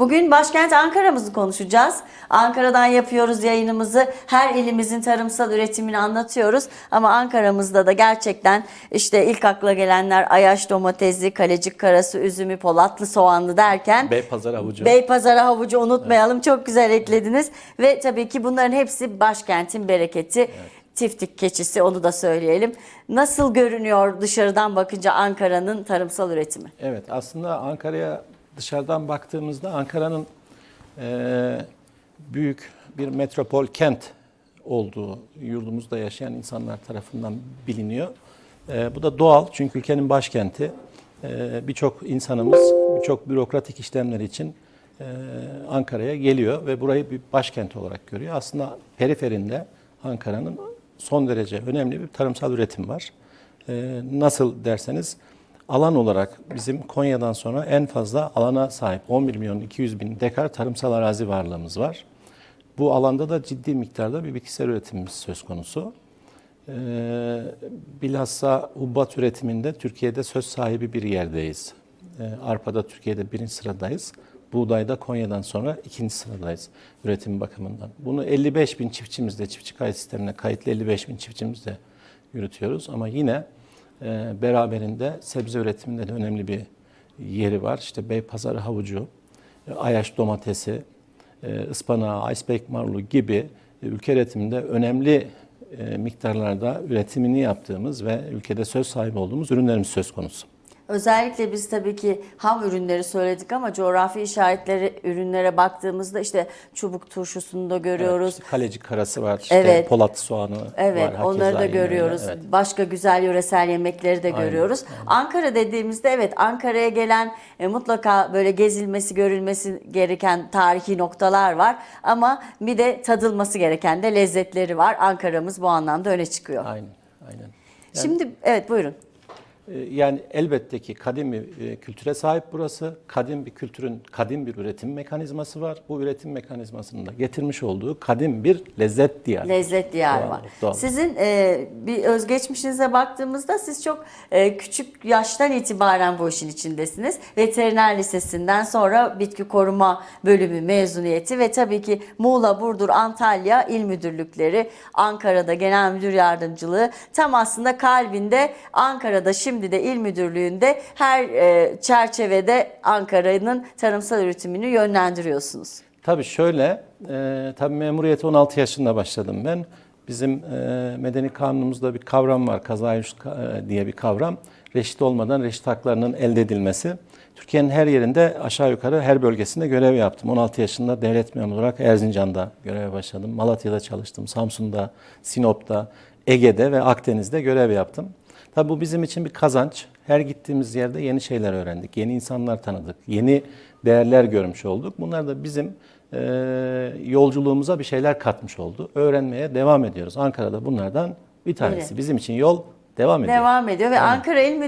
Bugün başkent Ankara'mızı konuşacağız. Ankara'dan yapıyoruz yayınımızı. Her ilimizin tarımsal üretimini anlatıyoruz. Ama Ankara'mızda da gerçekten işte ilk akla gelenler Ayaş domatesi, Kalecik karası, üzümü, Polatlı soğanlı derken Beypazarı havucu. Beypazarı havucu unutmayalım. Çok güzel eklediniz. Ve tabii ki bunların hepsi başkentin bereketi. Tiftik keçisi onu da söyleyelim. Nasıl görünüyor dışarıdan bakınca Ankara'nın tarımsal üretimi? Evet aslında Ankara'ya dışarıdan baktığımızda Ankara'nın eee, büyük bir metropol kent olduğu yurdumuzda yaşayan insanlar tarafından biliniyor. Eee, bu da doğal çünkü ülkenin başkenti. Eee, birçok insanımız birçok bürokratik işlemler için eee, Ankara'ya geliyor ve burayı bir başkent olarak görüyor. Aslında periferinde Ankara'nın son derece önemli bir tarımsal üretim var. Eee, nasıl derseniz alan olarak bizim Konya'dan sonra en fazla alana sahip 11 milyon 200 bin dekar tarımsal arazi varlığımız var. Bu alanda da ciddi miktarda bir bitkisel üretimimiz söz konusu. Ee, bilhassa hububat üretiminde Türkiye'de söz sahibi bir yerdeyiz. Ee, arpa'da Türkiye'de birinci sıradayız. Buğdayda Konya'dan sonra ikinci sıradayız üretim bakımından. Bunu 55 bin çiftçimizle, çiftçi kayıt sistemine kayıtlı 55 bin çiftçimizle yürütüyoruz. Ama yine beraberinde sebze üretiminde de önemli bir yeri var. İşte Beypazarı havucu, e, Ayaş domatesi, e, ıspanağı, iceberg marulu gibi e, ülke üretiminde önemli miktarlarda üretimini yaptığımız ve ülkede söz sahibi olduğumuz ürünlerimiz söz konusu. Özellikle biz tabii ki ham ürünleri söyledik ama coğrafi işaretleri ürünlere baktığımızda işte çubuk turşusunu da görüyoruz. Evet, işte kalecik karası var, işte Evet. Polat soğanı Evet, var. hakeza onları da yine öyle, görüyoruz. evet. Başka güzel yöresel yemekleri de Aynen, görüyoruz. Ankara dediğimizde evet Ankara'ya gelen e, mutlaka böyle gezilmesi, görülmesi gereken tarihi noktalar var ama bir de tadılması gereken de lezzetleri var. Ankara'mız bu anlamda öne çıkıyor. Aynen, aynen. Şimdi evet buyurun. Ee, Yani elbette ki kadim bir e, kültüre sahip burası. Kadim bir kültürün kadim bir üretim mekanizması var. Bu üretim mekanizmasının da getirmiş olduğu kadim bir lezzet diyarı. Lezzet diyarı Doğal, var. doğal. Sizin e, bir özgeçmişinize baktığımızda siz çok e, küçük yaştan itibaren bu işin içindesiniz. Veteriner Lisesi'nden sonra bitki koruma bölümü mezuniyeti ve tabii ki Muğla, Burdur, Antalya il müdürlükleri, Ankara'da genel müdür yardımcılığı tam aslında kalbinde Ankara'da şimdi de il müdürlüğünde her e, çerçevede Ankara'nın tarımsal üretimini yönlendiriyorsunuz. Tabii şöyle, e, tabii memuriyete 16 yaşında başladım ben. Bizim e, medeni kanunumuzda bir kavram var, kazayüz e, diye bir kavram. Reşit olmadan reşit haklarının elde edilmesi. Türkiye'nin her yerinde aşağı yukarı her bölgesinde görev yaptım. 16 yaşında devlet memuru olarak Erzincan'da göreve başladım. Malatya'da çalıştım, Samsun'da, Sinop'ta, Ege'de ve Akdeniz'de görev yaptım. Tabii bu bizim için bir kazanç. Her gittiğimiz yerde yeni şeyler öğrendik, yeni insanlar tanıdık, yeni değerler görmüş olduk. Bunlar da bizim e, yolculuğumuza bir şeyler katmış oldu. Öğrenmeye devam ediyoruz. Ankara'da bunlardan bir tanesi. Bizim için yol devam ediyor. Devam ediyor ve Ankara İl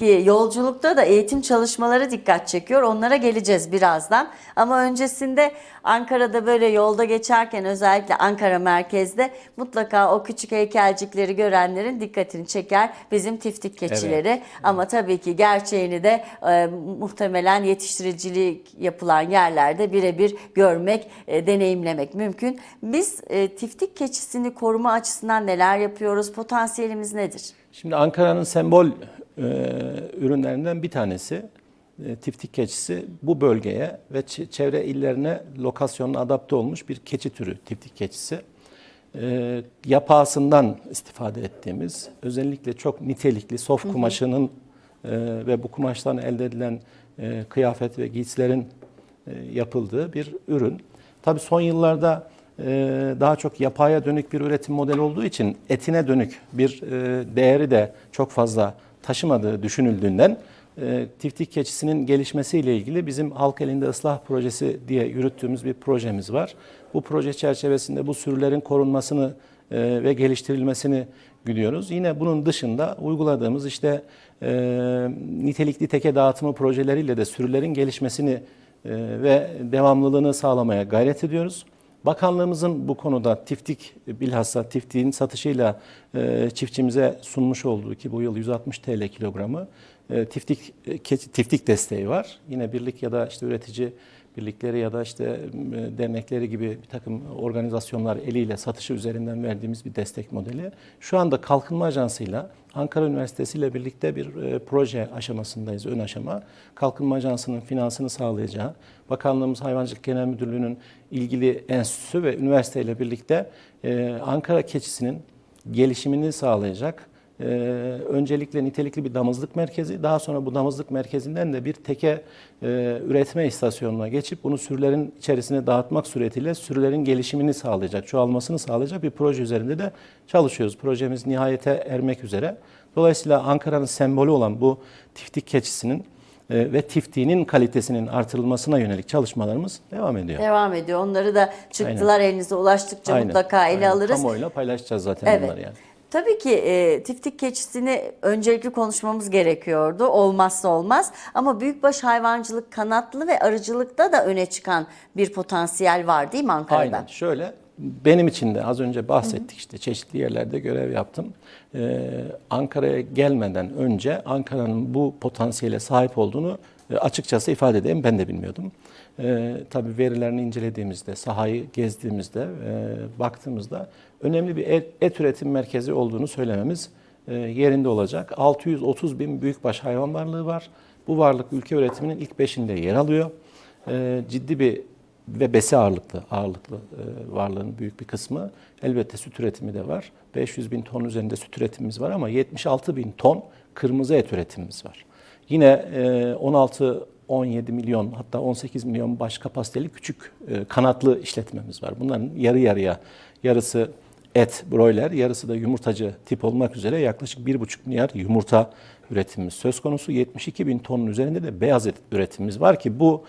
Müdürlüğü'ndeki yolculukta da eğitim çalışmaları dikkat çekiyor. Onlara geleceğiz birazdan. Ama öncesinde Ankara'da böyle yolda geçerken özellikle Ankara merkezde mutlaka o küçük heykelcikleri görenlerin dikkatini çeker bizim tiftik keçileri. Ama tabii ki gerçeğini de e, muhtemelen yetiştiricilik yapılan yerlerde birebir görmek, e, deneyimlemek mümkün. Biz e, tiftik keçisini koruma açısından neler yapıyoruz? Potansiyelimiz nedir? Şimdi Ankara'nın sembol ürünlerinden bir tanesi e, tiftik keçisi bu bölgeye ve çevre illerine lokasyonuna adapte olmuş bir keçi türü tiftik keçisi. E, yapağısından istifade ettiğimiz özellikle çok nitelikli sof kumaşının e, ve bu kumaştan elde edilen e, kıyafet ve giysilerin e, yapıldığı bir ürün. Tabii son yıllarda e, daha çok yapaya dönük bir üretim modeli olduğu için etine dönük bir e, değeri de çok fazla taşımadığı düşünüldüğünden e, tiftik keçisinin gelişmesiyle ilgili bizim halk elinde ıslah projesi diye yürüttüğümüz bir projemiz var. Bu proje çerçevesinde bu sürülerin korunmasını e, ve geliştirilmesini güdüyoruz. Yine bunun dışında uyguladığımız işte e, nitelikli teke dağıtımı projeleriyle de sürülerin gelişmesini e, ve devamlılığını sağlamaya gayret ediyoruz. Bakanlığımızın bu konuda tiftik bilhassa tiftiğin satışıyla e, çiftçimize sunmuş olduğu ki bu yıl 160 TL kilogramı e, tiftik e, tiftik desteği var. Yine birlik ya da işte üretici birlikleri ya da işte e, dernekleri gibi bir takım organizasyonlar eliyle satışı üzerinden verdiğimiz bir destek modeli. Şu anda Kalkınma Ajansı'yla Ankara Üniversitesi ile birlikte bir e, proje aşamasındayız, ön aşama. Kalkınma Ajansı'nın finansını sağlayacağı, Bakanlığımız Hayvancılık Genel Müdürlüğü'nün ilgili enstitüsü ve üniversiteyle birlikte e, Ankara keçisinin gelişimini sağlayacak ee, öncelikle nitelikli bir damızlık merkezi, daha sonra bu damızlık merkezinden de bir teke e, üretme istasyonuna geçip bunu sürülerin içerisine dağıtmak suretiyle sürülerin gelişimini sağlayacak, çoğalmasını sağlayacak bir proje üzerinde de çalışıyoruz. Projemiz nihayete ermek üzere. Dolayısıyla Ankara'nın sembolü olan bu tiftik keçisinin e, ve tiftiğinin kalitesinin artırılmasına yönelik çalışmalarımız devam ediyor. Devam ediyor. Onları da çıktılar elinize ulaştıkça Aynen, mutlaka ele aynen. alırız. Kamuoyuyla paylaşacağız zaten Evet. bunları yani. Tabii ki e, tiftik keçisini öncelikli konuşmamız gerekiyordu. Olmazsa olmaz. Ama büyükbaş hayvancılık kanatlı ve arıcılıkta da öne çıkan bir potansiyel var değil mi Ankara'da? Aynen şöyle benim için de az önce bahsettik işte çeşitli yerlerde görev yaptım. Ee, Ankara'ya gelmeden önce Ankara'nın bu potansiyele sahip olduğunu e, açıkçası ifade edeyim ben de bilmiyordum. Ee, tabii verilerini incelediğimizde, sahayı gezdiğimizde, e, baktığımızda önemli bir et üretim merkezi olduğunu söylememiz e, yerinde olacak. 630 bin büyükbaş hayvan varlığı var. Bu varlık ülke üretiminin ilk beşinde yer alıyor. E, ciddi bir ve besi ağırlıklı ağırlıklı e, varlığın büyük bir kısmı. Elbette süt üretimi de var. 500 bin ton üzerinde süt üretimimiz var ama 76 bin ton kırmızı et üretimimiz var. Yine e, 16 17 milyon hatta 18 milyon baş kapasiteli küçük e, kanatlı işletmemiz var. Bunların yarı yarıya yarısı et, broiler, yarısı da yumurtacı tip olmak üzere yaklaşık 1,5 milyar yumurta üretimimiz söz konusu. 72 bin tonun üzerinde de beyaz et üretimimiz var ki bu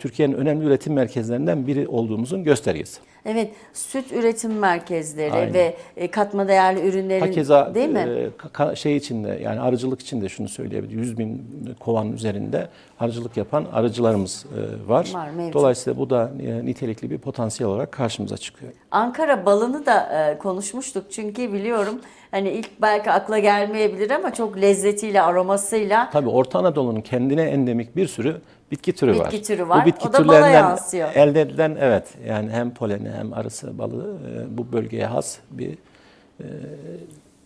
Türkiye'nin önemli üretim merkezlerinden biri olduğumuzun göstergesi. Evet, süt üretim merkezleri Aynen. ve e, katma değerli ürünlerin Hakeza değil mi? e, şey içinde yani arıcılık için de şunu söyleyebilirim. 100 bin kovan üzerinde arıcılık yapan arıcılarımız e, var. Var, mevcut. Dolayısıyla bu da e, nitelikli bir potansiyel olarak karşımıza çıkıyor. Ankara balını da e, konuşmuştuk çünkü biliyorum hani ilk belki akla gelmeyebilir ama çok lezzetiyle, aromasıyla Tabii Orta Anadolu'nun kendine endemik bir sürü bitki türü var. Bitki türü var. Bu bitki O da bala yansıyor. elde edilen evet yani hem poleni hem arısı balığı e, bu bölgeye has bir e,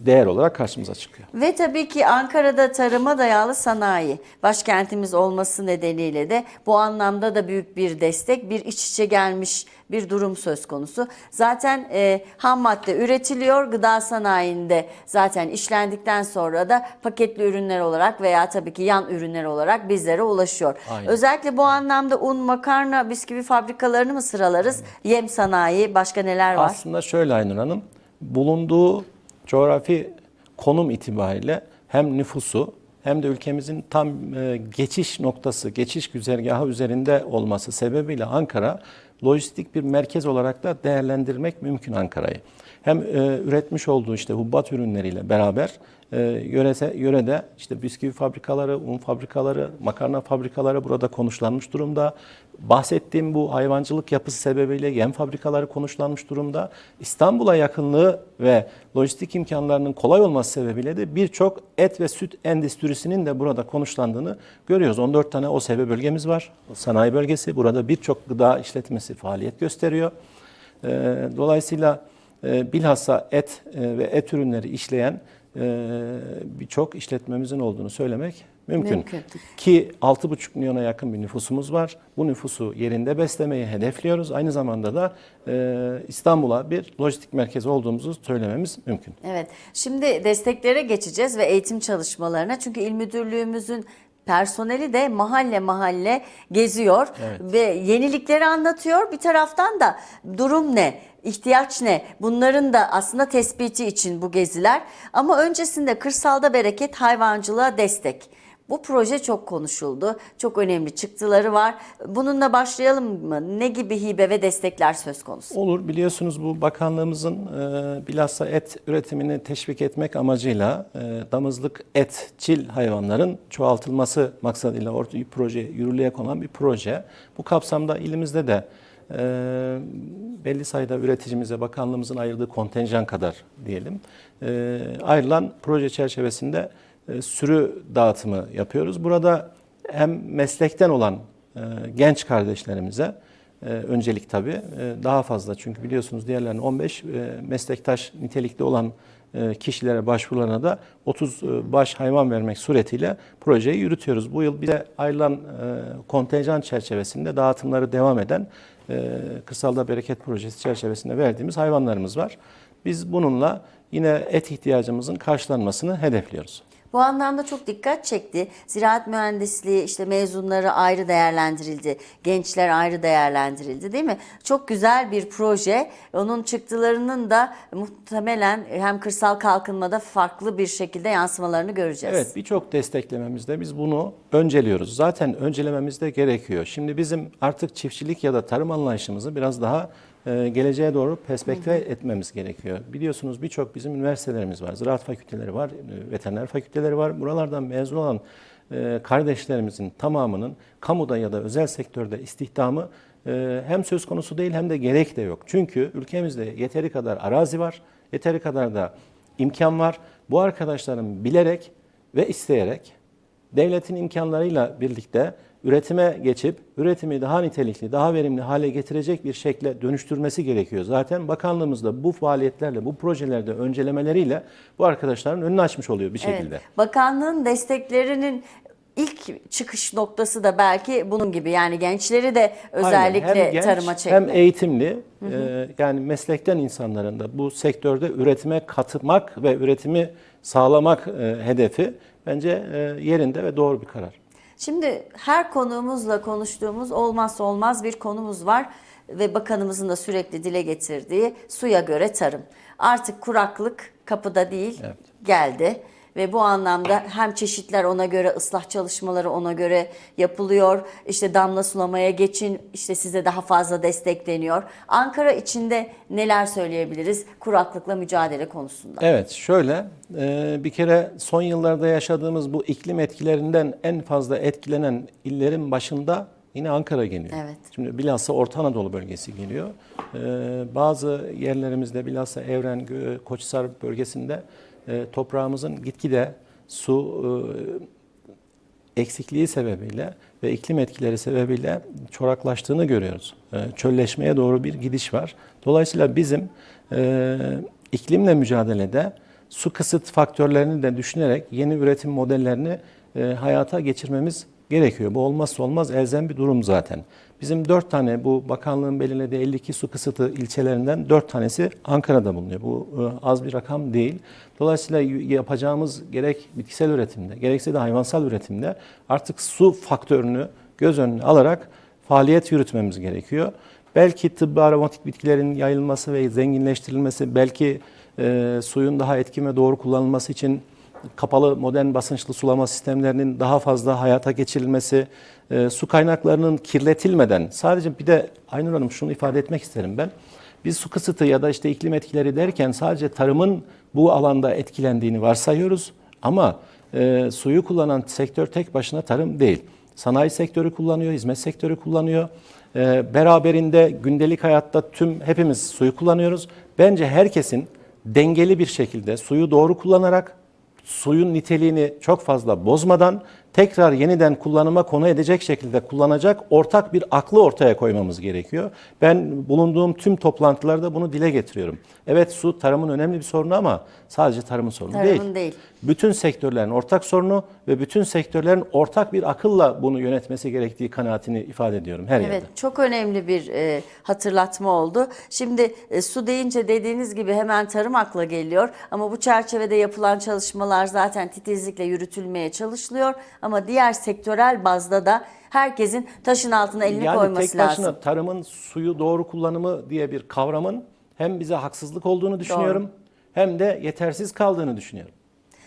değer olarak karşımıza çıkıyor. Ve tabii ki Ankara'da tarıma dayalı sanayi başkentimiz olması nedeniyle de bu anlamda da büyük bir destek, bir iç içe gelmiş bir durum söz konusu. Zaten e, ham madde üretiliyor, gıda sanayinde zaten işlendikten sonra da paketli ürünler olarak veya tabii ki yan ürünler olarak bizlere ulaşıyor. Aynen. Özellikle bu anlamda un, makarna, bisküvi fabrikalarını mı sıralarız? Yem sanayi, başka neler var? Aslında şöyle Aynur Hanım, bulunduğu coğrafi konum itibariyle hem nüfusu hem de ülkemizin tam e, geçiş noktası, geçiş güzergahı üzerinde olması sebebiyle Ankara lojistik bir merkez olarak da değerlendirmek mümkün Ankara'yı. Hem e, üretmiş olduğu işte hububat ürünleriyle beraber yörese, yörede işte bisküvi fabrikaları, un fabrikaları, makarna fabrikaları burada konuşlanmış durumda. Bahsettiğim bu hayvancılık yapısı sebebiyle yem fabrikaları konuşlanmış durumda. İstanbul'a yakınlığı ve lojistik imkanlarının kolay olması sebebiyle de birçok et ve süt endüstrisinin de burada konuşlandığını görüyoruz. 14 tane OSB bölgemiz var. Sanayi bölgesi. Burada birçok gıda işletmesi faaliyet gösteriyor. Ee, Dolayısıyla e, bilhassa et e, ve et ürünleri işleyen birçok işletmemizin olduğunu söylemek mümkün. Mümkün. Ki 6,5 milyona yakın bir nüfusumuz var. Bu nüfusu yerinde beslemeyi hedefliyoruz. Aynı zamanda da e, İstanbul'a bir lojistik merkezi olduğumuzu söylememiz mümkün. Evet. Şimdi desteklere geçeceğiz ve eğitim çalışmalarına. Çünkü il müdürlüğümüzün personeli de mahalle mahalle geziyor ve yenilikleri anlatıyor. Bir taraftan da durum ne? İhtiyaç ne? Bunların da aslında tespiti için bu geziler. Ama öncesinde kırsalda bereket hayvancılığa destek. Bu proje çok konuşuldu. Çok önemli çıktıları var. Bununla başlayalım mı? Ne gibi hibe ve destekler söz konusu? Olur. Biliyorsunuz bu bakanlığımızın e, bilhassa et üretimini teşvik etmek amacıyla e, damızlık etçil hayvanların çoğaltılması maksadıyla orta bir proje yürürlüğe konan bir proje. Bu kapsamda ilimizde de e, belli sayıda üreticimize bakanlığımızın ayırdığı kontenjan kadar diyelim e, ayrılan proje çerçevesinde e, sürü dağıtımı yapıyoruz. Burada hem meslekten olan e, genç kardeşlerimize e, öncelik tabii e, daha fazla çünkü biliyorsunuz diğerlerinin 15 e, meslektaş nitelikli olan e, kişilere başvurularına da 30 e, baş hayvan vermek suretiyle projeyi yürütüyoruz. Bu yıl bize ayrılan e, kontenjan çerçevesinde dağıtımları devam eden Kırsalda Bereket Projesi çerçevesinde verdiğimiz hayvanlarımız var. Biz bununla yine et ihtiyacımızın karşılanmasını hedefliyoruz. Bu anlamda çok dikkat çekti. Ziraat mühendisliği işte mezunları ayrı değerlendirildi. Gençler ayrı değerlendirildi değil mi? Çok güzel bir proje. Onun çıktılarının da muhtemelen hem kırsal kalkınmada farklı bir şekilde yansımalarını göreceğiz. Evet birçok desteklememizde biz bunu önceliyoruz. Zaten öncelememiz de gerekiyor. Şimdi bizim artık çiftçilik ya da tarım anlayışımızı biraz daha geleceğe doğru perspektive etmemiz gerekiyor. Biliyorsunuz birçok bizim üniversitelerimiz var. Ziraat fakülteleri var, e, veteriner fakülteleri var. Buralardan mezun olan e, kardeşlerimizin tamamının kamuda ya da özel sektörde istihdamı e, hem söz konusu değil hem de gerek de yok. Çünkü ülkemizde yeteri kadar arazi var, yeteri kadar da imkan var. Bu arkadaşların bilerek ve isteyerek devletin imkanlarıyla birlikte üretime geçip üretimi daha nitelikli, daha verimli hale getirecek bir şekle dönüştürmesi gerekiyor. Zaten bakanlığımız da bu faaliyetlerle, bu projelerde öncelemeleriyle bu arkadaşların önünü açmış oluyor bir şekilde. Evet. Bakanlığın desteklerinin ilk çıkış noktası da belki bunun gibi. Yani gençleri de özellikle Aynen. Hem genç, tarıma çekmek. Hem eğitimli e, yani meslekten insanların da bu sektörde üretime katılmak ve üretimi sağlamak e, hedefi bence e, yerinde ve doğru bir karar. Şimdi her konuğumuzla konuştuğumuz olmazsa olmaz bir konumuz var ve bakanımızın da sürekli dile getirdiği suya göre tarım. Artık kuraklık kapıda değil Evet. geldi ve bu anlamda hem çeşitler ona göre ıslah çalışmaları ona göre yapılıyor. İşte damla sulamaya geçin işte size daha fazla destekleniyor. Ankara içinde neler söyleyebiliriz kuraklıkla mücadele konusunda? Evet şöyle e, bir kere son yıllarda yaşadığımız bu iklim etkilerinden en fazla etkilenen illerin başında yine Ankara geliyor. Evet. Şimdi bilhassa Orta Anadolu bölgesi geliyor. E, Bazı yerlerimizde bilhassa Evren, Koçhisar bölgesinde e, toprağımızın gitgide su e, eksikliği sebebiyle ve iklim etkileri sebebiyle çoraklaştığını görüyoruz. E, Çölleşmeye doğru bir gidiş var. Dolayısıyla bizim iklimle mücadelede su kısıt faktörlerini de düşünerek yeni üretim modellerini hayata geçirmemiz gerekiyor. Bu olmazsa olmaz elzem bir durum zaten. Bizim dört tane bu bakanlığın belirlediği 52 su kısıtı ilçelerinden dört tanesi Ankara'da bulunuyor. Bu e, az bir rakam değil. Dolayısıyla yapacağımız gerek bitkisel üretimde gerekse de hayvansal üretimde artık su faktörünü göz önüne alarak faaliyet yürütmemiz gerekiyor. Belki tıbbi aromatik bitkilerin yayılması ve zenginleştirilmesi, belki e, suyun daha etkin ve doğru kullanılması için kapalı modern basınçlı sulama sistemlerinin daha fazla hayata geçirilmesi, e, su kaynaklarının kirletilmeden, sadece bir de Aynur Hanım şunu ifade etmek isterim ben. Biz su kısıtı ya da işte iklim etkileri derken sadece tarımın bu alanda etkilendiğini varsayıyoruz. Ama e, suyu kullanan sektör tek başına tarım değil. Sanayi sektörü kullanıyor, hizmet sektörü kullanıyor. E, beraberinde gündelik hayatta tüm hepimiz suyu kullanıyoruz. Bence herkesin dengeli bir şekilde suyu doğru kullanarak suyun niteliğini çok fazla bozmadan tekrar yeniden kullanıma konu edecek şekilde kullanacak ortak bir aklı ortaya koymamız gerekiyor. Ben bulunduğum tüm toplantılarda bunu dile getiriyorum. Evet su tarımın önemli bir sorunu ama sadece tarımın sorunu Tarımın değil. değil. Bütün sektörlerin ortak sorunu ve bütün sektörlerin ortak bir akılla bunu yönetmesi gerektiği kanaatini ifade ediyorum her Evet, yerde. çok önemli bir e, hatırlatma oldu. Şimdi e, su deyince dediğiniz gibi hemen tarım akla geliyor ama bu çerçevede yapılan çalışmalar zaten titizlikle yürütülmeye çalışılıyor ama diğer sektörel bazda da herkesin taşın altına elini yani koyması tek başına lazım. tarımın suyu doğru kullanımı diye bir kavramın hem bize haksızlık olduğunu düşünüyorum hem de yetersiz kaldığını düşünüyorum.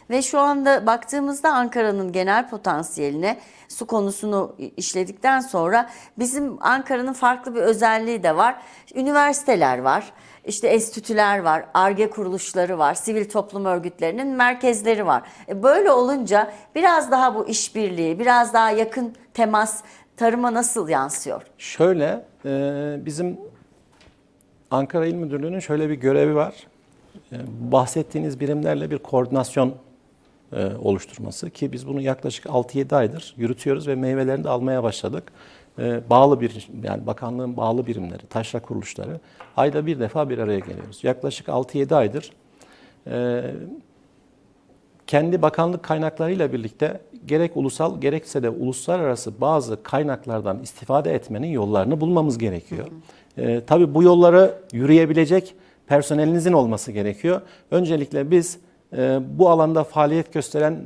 Ve şu anda baktığımızda Ankara'nın genel potansiyeline su konusunu işledikten sonra bizim Ankara'nın farklı bir özelliği de var. Üniversiteler var, işte enstitüler var, ARGE kuruluşları var, sivil toplum örgütlerinin merkezleri var. E böyle olunca biraz daha bu işbirliği, biraz daha yakın temas tarıma nasıl yansıyor? Şöyle, e, bizim Ankara İl Müdürlüğü'nün şöyle bir görevi var. E, bahsettiğiniz birimlerle bir koordinasyon e, oluşturması ki biz bunu yaklaşık 6-7 aydır yürütüyoruz ve meyvelerini de almaya başladık. E, bağlı bir yani bakanlığın bağlı birimleri, taşra kuruluşları ayda bir defa bir araya geliyoruz. Yaklaşık 6-7 aydır e, kendi bakanlık kaynaklarıyla birlikte gerek ulusal gerekse de uluslararası bazı kaynaklardan istifade etmenin yollarını bulmamız gerekiyor. Ee, tabii bu yolları yürüyebilecek personelinizin olması gerekiyor. Öncelikle biz e, bu alanda faaliyet gösteren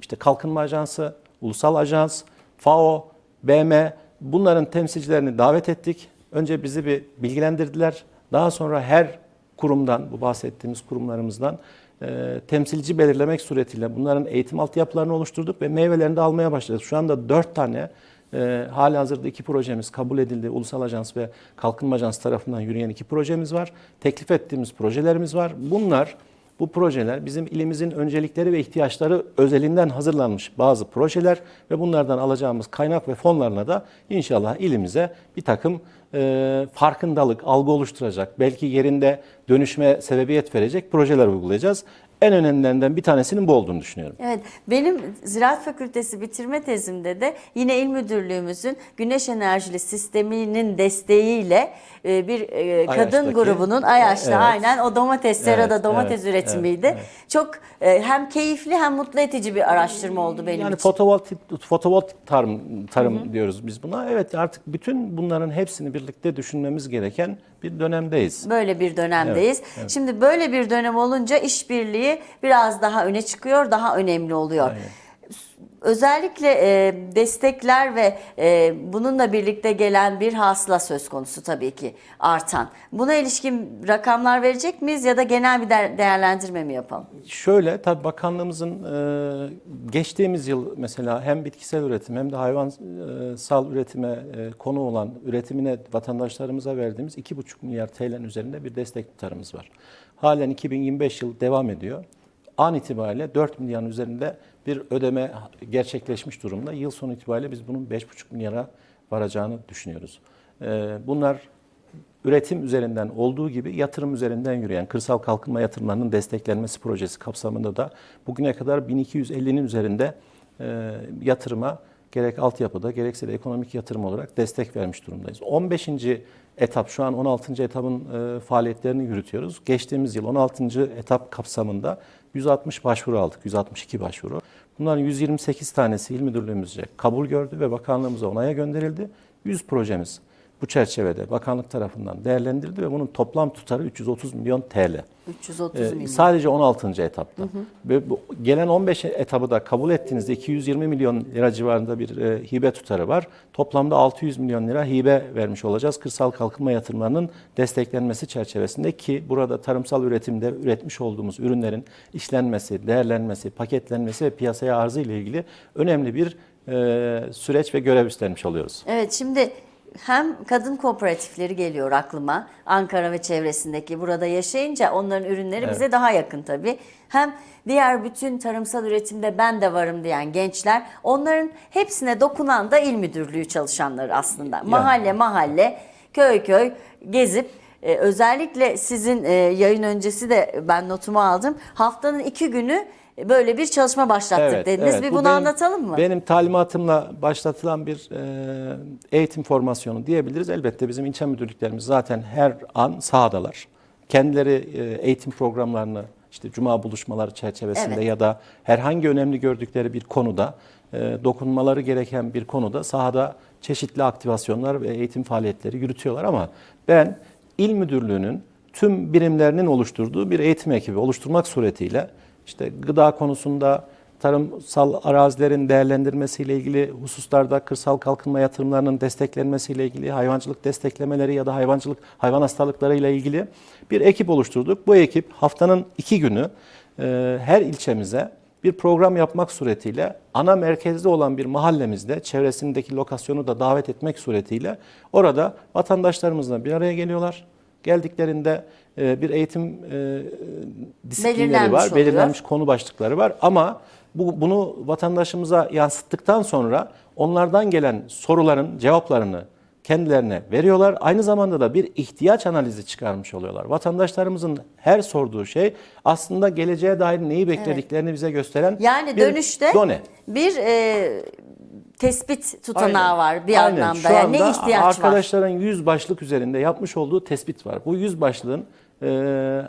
işte Kalkınma Ajansı, Ulusal Ajans, FAO, BM bunların temsilcilerini davet ettik. Önce bizi bir bilgilendirdiler. Daha sonra her kurumdan, bu bahsettiğimiz kurumlarımızdan e, temsilci belirlemek suretiyle bunların eğitim altyapılarını oluşturduk ve meyvelerini de almaya başladık. Şu anda dört tane e, hali hazırda iki projemiz kabul edildi. Ulusal Ajans ve Kalkınma Ajansı tarafından yürüyen iki projemiz var. Teklif ettiğimiz projelerimiz var. Bunlar bu projeler bizim ilimizin öncelikleri ve ihtiyaçları özelinden hazırlanmış bazı projeler ve bunlardan alacağımız kaynak ve fonlarla da inşallah ilimize bir takım e, farkındalık, algı oluşturacak, belki yerinde dönüşme sebebiyet verecek projeler uygulayacağız. En önemlilerinden bir tanesinin bu olduğunu düşünüyorum. Evet, benim Ziraat Fakültesi bitirme tezimde de yine il müdürlüğümüzün güneş enerjili sisteminin desteğiyle e, bir e, kadın Ayaş'taki- grubunun Ayaş'ta Evet. aynen o domates, serada Evet, domates evet, üretimiydi. evet, Çok e, hem keyifli hem mutlu edici bir araştırma oldu benim yani için. fotovoltaik, fotovoltaik tarım, tarım diyoruz biz buna. Evet artık bütün bunların hepsini birlikte düşünmemiz gereken bir dönemdeyiz. Böyle bir dönemdeyiz. Evet, evet. Şimdi böyle bir dönem olunca işbirliği biraz daha öne çıkıyor, daha önemli oluyor. Aynen. Özellikle e, destekler ve e, bununla birlikte gelen bir hasıla söz konusu tabii ki artan. Buna ilişkin rakamlar verecek miyiz ya da genel bir de- değerlendirme mi yapalım? Şöyle tabii bakanlığımızın e, geçtiğimiz yıl mesela hem bitkisel üretim hem de hayvansal üretime e, konu olan üretimine vatandaşlarımıza verdiğimiz 2,5 milyar TL'nin üzerinde bir destek tutarımız var. Halen 2025 yıl devam ediyor. An itibariyle 4 milyarın üzerinde bir ödeme gerçekleşmiş durumda. Yıl sonu itibariyle biz bunun 5,5 milyara varacağını düşünüyoruz. E, bunlar üretim üzerinden olduğu gibi yatırım üzerinden yürüyen kırsal kalkınma yatırımlarının desteklenmesi projesi kapsamında da bugüne kadar 1250'nin üzerinde e, yatırıma gerek altyapıda gerekse de ekonomik yatırım olarak destek vermiş durumdayız. 15. etap şu an 16. etapın e, faaliyetlerini yürütüyoruz. Geçtiğimiz yıl 16. etap kapsamında 160 başvuru aldık, 162 başvuru. Bunların 128 tanesi il müdürlüğümüzce kabul gördü ve bakanlığımıza onaya gönderildi. 100 projemiz bu çerçevede bakanlık tarafından değerlendirildi ve bunun toplam tutarı 330 milyon TL. 330 Ee, milyon. sadece 16. etapta. Ve bu gelen 15 etabı da kabul ettiğinizde 220 milyon lira civarında bir e, hibe tutarı var. Toplamda 600 milyon lira hibe vermiş olacağız kırsal kalkınma yatırımlarının desteklenmesi çerçevesinde ki burada tarımsal üretimde üretmiş olduğumuz ürünlerin işlenmesi, değerlenmesi, paketlenmesi ve piyasaya arzı ile ilgili önemli bir e, süreç ve görev üstlenmiş oluyoruz. Evet şimdi hem kadın kooperatifleri geliyor aklıma Ankara ve çevresindeki burada yaşayınca onların ürünleri bize daha yakın tabii. Hem diğer bütün tarımsal üretimde ben de varım diyen gençler onların hepsine dokunan da il müdürlüğü çalışanları aslında. Mahalle mahalle köy köy gezip e, özellikle sizin e, yayın öncesi de ben notumu aldım. Haftanın iki günü böyle bir çalışma başlattık dediniz. evet. Bir Bu bunu benim- anlatalım mı? Benim talimatımla başlatılan bir e, eğitim formasyonu diyebiliriz. Elbette bizim ilçe müdürlüklerimiz zaten her an sahadalar. Kendileri e, eğitim programlarını işte cuma buluşmaları çerçevesinde Evet. ya da herhangi önemli gördükleri bir konuda e, dokunmaları gereken bir konuda sahada çeşitli aktivasyonlar ve eğitim faaliyetleri yürütüyorlar ama ben il müdürlüğünün tüm birimlerinin oluşturduğu bir eğitim ekibi oluşturmak suretiyle işte gıda konusunda tarımsal arazilerin değerlendirmesiyle ilgili hususlarda kırsal kalkınma yatırımlarının desteklenmesiyle ilgili hayvancılık desteklemeleri ya da hayvancılık hayvan hastalıklarıyla ilgili bir ekip oluşturduk. Bu ekip haftanın iki günü e, her ilçemize bir program yapmak suretiyle ana merkezde olan bir mahallemizde çevresindeki lokasyonu da davet etmek suretiyle orada vatandaşlarımızla bir araya geliyorlar. Geldiklerinde e, bir eğitim e, disiplinleri Belirlenmiş var, oluyor. belirlenmiş konu başlıkları var ama bu, bunu vatandaşımıza yansıttıktan sonra onlardan gelen soruların cevaplarını kendilerine veriyorlar. Aynı zamanda da bir ihtiyaç analizi çıkarmış oluyorlar. Vatandaşlarımızın her sorduğu şey aslında geleceğe dair neyi beklediklerini bize gösteren Yani bir dönüşte done. bir e, tespit tutanağı Aynen. var bir Aynen. anlamda. Şu Yani ne ihtiyaç var? arkadaşların 100 başlık üzerinde yapmış olduğu tespit var. Bu 100 başlığın e,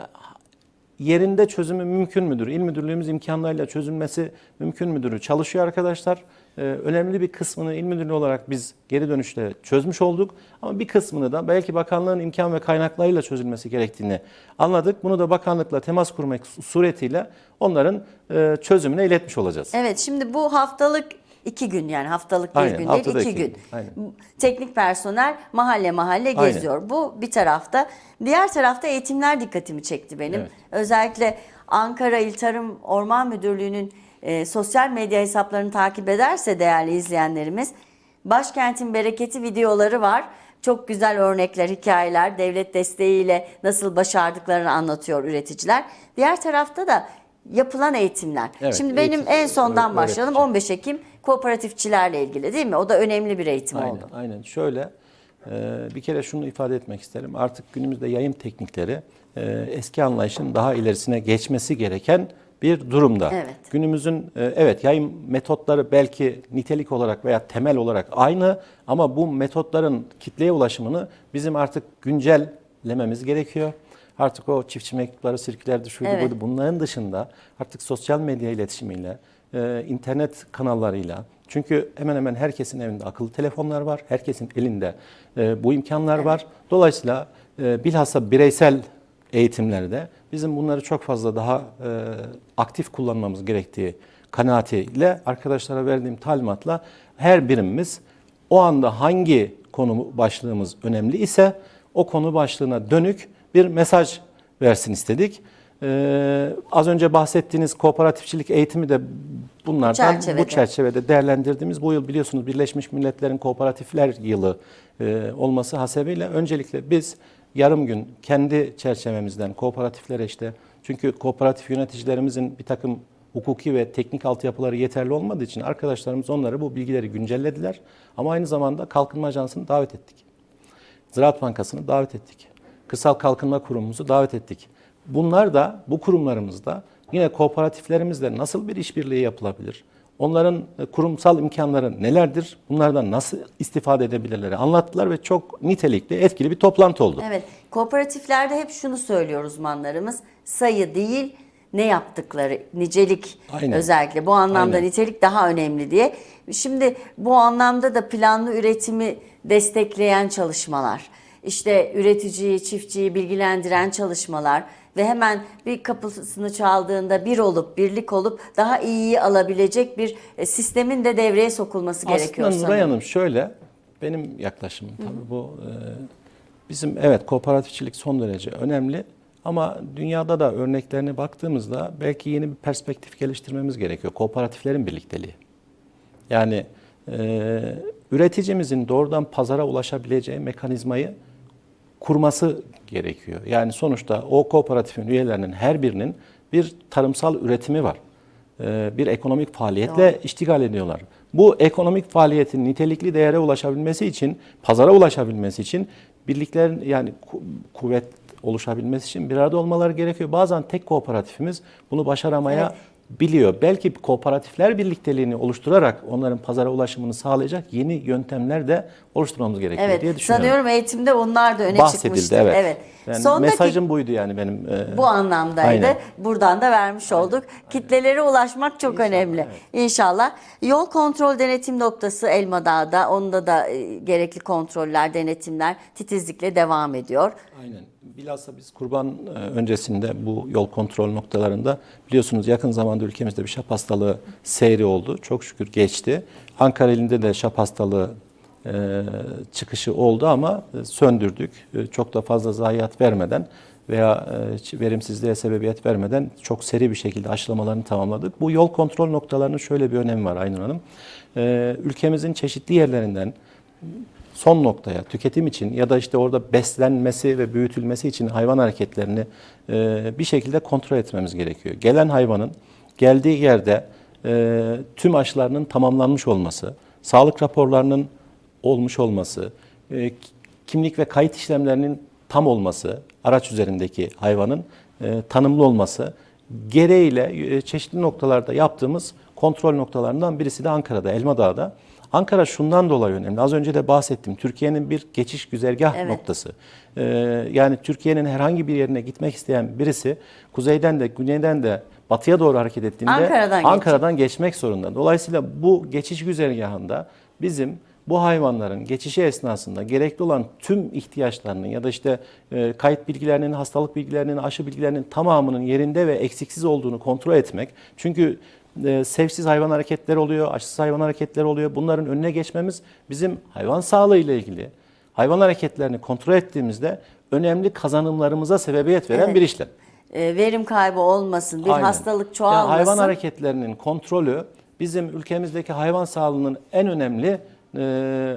yerinde çözümü mümkün müdür? İl müdürlüğümüz imkanlarıyla çözülmesi mümkün müdür? Çalışıyor arkadaşlar. E, önemli bir kısmını il müdürlüğü olarak biz geri dönüşte çözmüş olduk. Ama bir kısmını da belki bakanlığın imkan ve kaynaklarıyla çözülmesi gerektiğini anladık. Bunu da bakanlıkla temas kurmak suretiyle onların e, çözümüne iletmiş olacağız. Evet şimdi bu haftalık iki gün yani haftalık bir Aynen, gün değil iki gün. gün, aynen. Teknik personel mahalle mahalle Aynen. geziyor. Bu bir tarafta. Diğer tarafta eğitimler dikkatimi çekti benim. Evet. Özellikle Ankara İl Tarım Orman Müdürlüğü'nün e, sosyal medya hesaplarını takip ederse değerli izleyenlerimiz Başkentin Bereketi videoları var. Çok güzel örnekler, hikayeler, devlet desteğiyle nasıl başardıklarını anlatıyor üreticiler. Diğer tarafta da yapılan eğitimler. Evet, Şimdi benim eğitim, en sondan başlayalım. 15 Ekim kooperatifçilerle ilgili değil mi? O da önemli bir eğitim Aynen, oldu. aynen. Şöyle e, bir kere şunu ifade etmek isterim. Artık günümüzde yayın teknikleri e, eski anlayışın daha ilerisine geçmesi gereken bir durumda. Evet. Günümüzün e, evet yayın metotları belki nitelik olarak veya temel olarak aynı ama bu metotların kitleye ulaşımını bizim artık güncellememiz gerekiyor. Artık o çiftçi mektupları, sirkülerdi, şuydu Evet. buydu. Bunların dışında artık sosyal medya iletişimiyle, e, internet kanallarıyla, çünkü hemen hemen herkesin evinde akıllı telefonlar var, herkesin elinde e, bu imkanlar var. Dolayısıyla e, bilhassa bireysel eğitimlerde bizim bunları çok fazla daha e, aktif kullanmamız gerektiği kanaatiyle arkadaşlara verdiğim talimatla her birimimiz o anda hangi konu başlığımız önemli ise o konu başlığına dönük bir mesaj versin istedik. Ee, az önce bahsettiğiniz kooperatifçilik eğitimi de bunlardan çerçevede. bu çerçevede değerlendirdiğimiz bu yıl biliyorsunuz Birleşmiş Milletler'in Kooperatifler Yılı e, olması hasebiyle öncelikle biz yarım gün kendi çerçevemizden kooperatiflere işte çünkü kooperatif yöneticilerimizin bir takım hukuki ve teknik altyapıları yeterli olmadığı için arkadaşlarımız onları bu bilgileri güncellediler. Ama aynı zamanda Kalkınma Ajansı'nı davet ettik. Ziraat Bankası'nı davet ettik. Kırsal Kalkınma Kurumumuzu davet ettik. Bunlar da bu kurumlarımızda yine kooperatiflerimizle nasıl bir işbirliği yapılabilir? Onların e, kurumsal imkanları nelerdir? Bunlardan nasıl istifade edebilirleri anlattılar ve çok nitelikli, etkili bir toplantı oldu. Evet, kooperatiflerde hep şunu söylüyor uzmanlarımız. Sayı değil, ne yaptıkları, nicelik Aynen. özellikle. Bu anlamda Aynen. nitelik daha önemli diye. Şimdi bu anlamda da planlı üretimi destekleyen çalışmalar, işte üreticiyi, çiftçiyi bilgilendiren çalışmalar ve hemen bir kapısını çaldığında bir olup, birlik olup daha iyiyi alabilecek bir e, sistemin de devreye sokulması gerekiyor Aslında Nuray sanırım. Hanım şöyle, benim yaklaşımım tabii bu e, bizim evet kooperatifçilik son derece önemli ama dünyada da örneklerine baktığımızda belki yeni bir perspektif geliştirmemiz gerekiyor. Kooperatiflerin birlikteliği. Yani e, üreticimizin doğrudan pazara ulaşabileceği mekanizmayı kurması gerekiyor. Yani sonuçta o kooperatifin üyelerinin her birinin bir tarımsal üretimi var. Ee, Bir ekonomik faaliyetle iştigal ediyorlar. Bu ekonomik faaliyetin nitelikli değere ulaşabilmesi için, pazara ulaşabilmesi için birliklerin yani ku- kuvvet oluşabilmesi için bir arada olmaları gerekiyor. Bazen tek kooperatifimiz bunu başaramaya Evet. Biliyor. Belki kooperatifler birlikteliğini oluşturarak onların pazara ulaşımını sağlayacak yeni yöntemler de oluşturmamız gerekiyor diye Evet, düşünüyorum sanıyorum eğitimde onlar da öne bahsedildi çıkmıştı. evet. Yani Son dakika- mesajım buydu yani benim. e, Bu anlamdaydı. Aynen. Buradan da vermiş olduk. Kitlelere ulaşmak çok önemli. İnşallah. Yol kontrol denetim noktası Elmadağ'da. Onda da e, gerekli kontroller, denetimler titizlikle devam ediyor. Aynen. Bilhassa biz kurban e, öncesinde bu yol kontrol noktalarında biliyorsunuz yakın zamanda ülkemizde bir şap hastalığı seyri oldu. Çok şükür geçti. Ankara ilinde de şap hastalığı e, çıkışı oldu ama e, söndürdük. Çok da fazla zayiat vermeden veya e, verimsizliğe sebebiyet vermeden çok seri bir şekilde aşılamalarını tamamladık. Bu yol kontrol noktalarının şöyle bir önemi var Aynur Hanım. Ülkemizin çeşitli yerlerinden son noktaya tüketim için ya da işte orada beslenmesi ve büyütülmesi için hayvan hareketlerini e, bir şekilde kontrol etmemiz gerekiyor. Gelen hayvanın geldiği yerde e, tüm aşılarının tamamlanmış olması, sağlık raporlarının olmuş olması, e, kimlik ve kayıt işlemlerinin tam olması, araç üzerindeki hayvanın e, tanımlı olması gereğiyle e, çeşitli noktalarda yaptığımız kontrol noktalarından birisi de Ankara'da, Elmadağ'da. Ankara şundan dolayı önemli. Az önce de bahsettim. Türkiye'nin bir geçiş güzergah Evet. noktası. Ee, yani Türkiye'nin herhangi bir yerine gitmek isteyen birisi kuzeyden de güneyden de batıya doğru hareket ettiğinde Ankara'dan Ankara'dan geçmek zorunda. Dolayısıyla bu geçiş güzergahında bizim bu hayvanların geçişi esnasında gerekli olan tüm ihtiyaçlarının ya da işte e, kayıt bilgilerinin, hastalık bilgilerinin, aşı bilgilerinin tamamının yerinde ve eksiksiz olduğunu kontrol etmek. Çünkü e, sevsiz hayvan hareketleri oluyor, aşısız hayvan hareketleri oluyor. Bunların önüne geçmemiz bizim hayvan sağlığı ile ilgili hayvan hareketlerini kontrol ettiğimizde önemli kazanımlarımıza sebebiyet veren Evet. bir işlem. E, verim kaybı olmasın, bir Aynen. hastalık Yani çoğalmasın. hayvan hareketlerinin kontrolü bizim ülkemizdeki hayvan sağlığının en önemli e,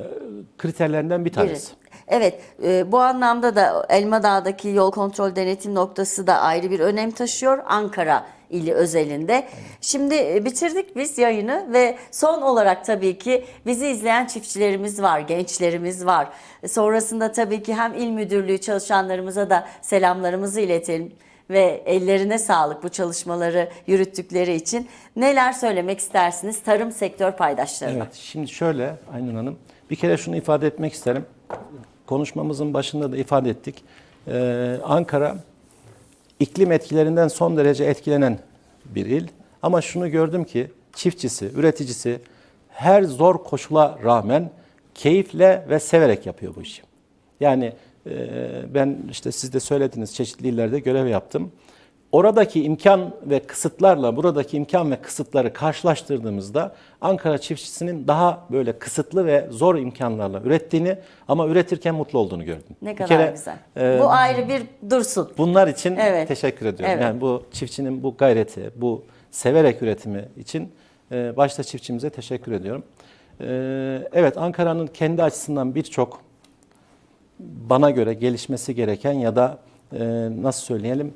kriterlerinden bir Biri. tanesi. Evet, e, bu anlamda da Elmadağ'daki yol kontrol denetim noktası da ayrı bir önem taşıyor Ankara ili özelinde. Şimdi e, bitirdik biz yayını ve son olarak tabii ki bizi izleyen çiftçilerimiz var, gençlerimiz var. Sonrasında tabii ki hem il müdürlüğü çalışanlarımıza da selamlarımızı iletelim ve ellerine sağlık bu çalışmaları yürüttükleri için. Neler söylemek istersiniz tarım sektör paydaşlarına? Evet, şimdi şöyle Aynur Hanım, bir kere şunu ifade etmek isterim. Konuşmamızın başında da ifade ettik. Ee, Ankara iklim etkilerinden son derece etkilenen bir il. Ama şunu gördüm ki çiftçisi, üreticisi her zor koşula rağmen keyifle ve severek yapıyor bu işi. Yani ben işte siz de söylediniz çeşitli illerde görev yaptım. Oradaki imkan ve kısıtlarla buradaki imkan ve kısıtları karşılaştırdığımızda Ankara çiftçisinin daha böyle kısıtlı ve zor imkanlarla ürettiğini ama üretirken mutlu olduğunu gördüm. Ne Bir kadar kere, güzel. e, bu ayrı bir dursun. Bunlar için Evet. teşekkür ediyorum. Evet. Yani bu çiftçinin bu gayreti, bu severek üretimi için e, başta çiftçimize teşekkür ediyorum. E, evet Ankara'nın kendi açısından birçok bana göre gelişmesi gereken ya da e, nasıl söyleyelim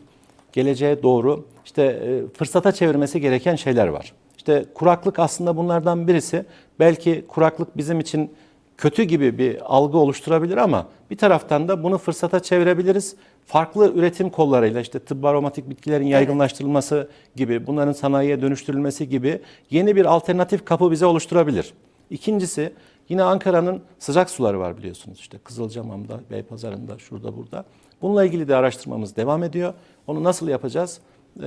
geleceğe doğru işte e, fırsata çevirmesi gereken şeyler var. İşte kuraklık aslında bunlardan birisi. Belki kuraklık bizim için kötü gibi bir algı oluşturabilir ama bir taraftan da bunu fırsata çevirebiliriz. Farklı üretim kollarıyla işte tıbbi aromatik bitkilerin yaygınlaştırılması gibi, bunların sanayiye dönüştürülmesi gibi yeni bir alternatif kapı bize oluşturabilir. İkincisi yine Ankara'nın sıcak suları var biliyorsunuz. İşte Kızılcamam'da, Beypazarı'nda, şurada burada. Bununla ilgili de araştırmamız devam ediyor. Onu nasıl yapacağız? Ee,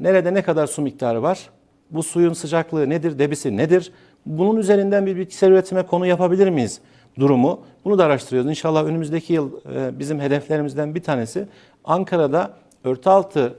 nerede ne kadar su miktarı var? Bu suyun sıcaklığı nedir, debisi nedir? Bunun üzerinden bir bitkisel üretime konu yapabilir miyiz? Durumu. Bunu da araştırıyoruz. İnşallah önümüzdeki yıl e, bizim hedeflerimizden bir tanesi Ankara'da örtü altı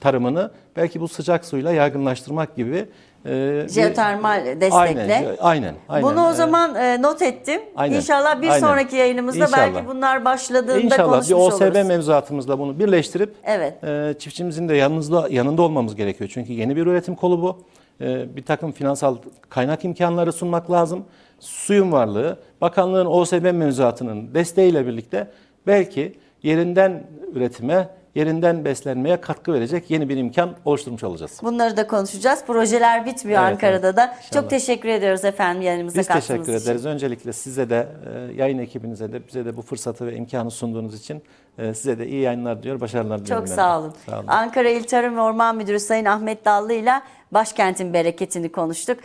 tarımını belki bu sıcak suyla yaygınlaştırmak gibi e, bir- Jeotermal destekle. Aynen, aynen, aynen. Bunu o zaman e, not ettim. Aynen, İnşallah bir aynen. sonraki yayınımızda İnşallah. belki bunlar başladığında İnşallah bir konuşmuş OSB oluruz. mevzuatımızla bunu birleştirip Evet. e, çiftçimizin de yanınızda yanında olmamız gerekiyor. Çünkü yeni bir üretim kolu bu. E, bir takım finansal kaynak imkanları sunmak lazım. Suyun varlığı, bakanlığın OSB mevzuatının desteğiyle birlikte belki yerinden üretime, yerinden beslenmeye katkı verecek yeni bir imkan oluşturmuş olacağız. Bunları da konuşacağız. Projeler bitmiyor Evet, Ankara'da evet. da. İnşallah. Çok teşekkür ediyoruz efendim yanımıza Biz kattığınız teşekkür için. ederiz. Öncelikle size de, e, yayın ekibinize de, bize de bu fırsatı ve imkanı sunduğunuz için e, size de iyi yayınlar diyor, başarılar diliyorum. Çok sağ olun. Sağ olun. Ankara İl Tarım ve Orman Müdürü Sayın Ahmet Dallı ile başkentin bereketini konuştuk.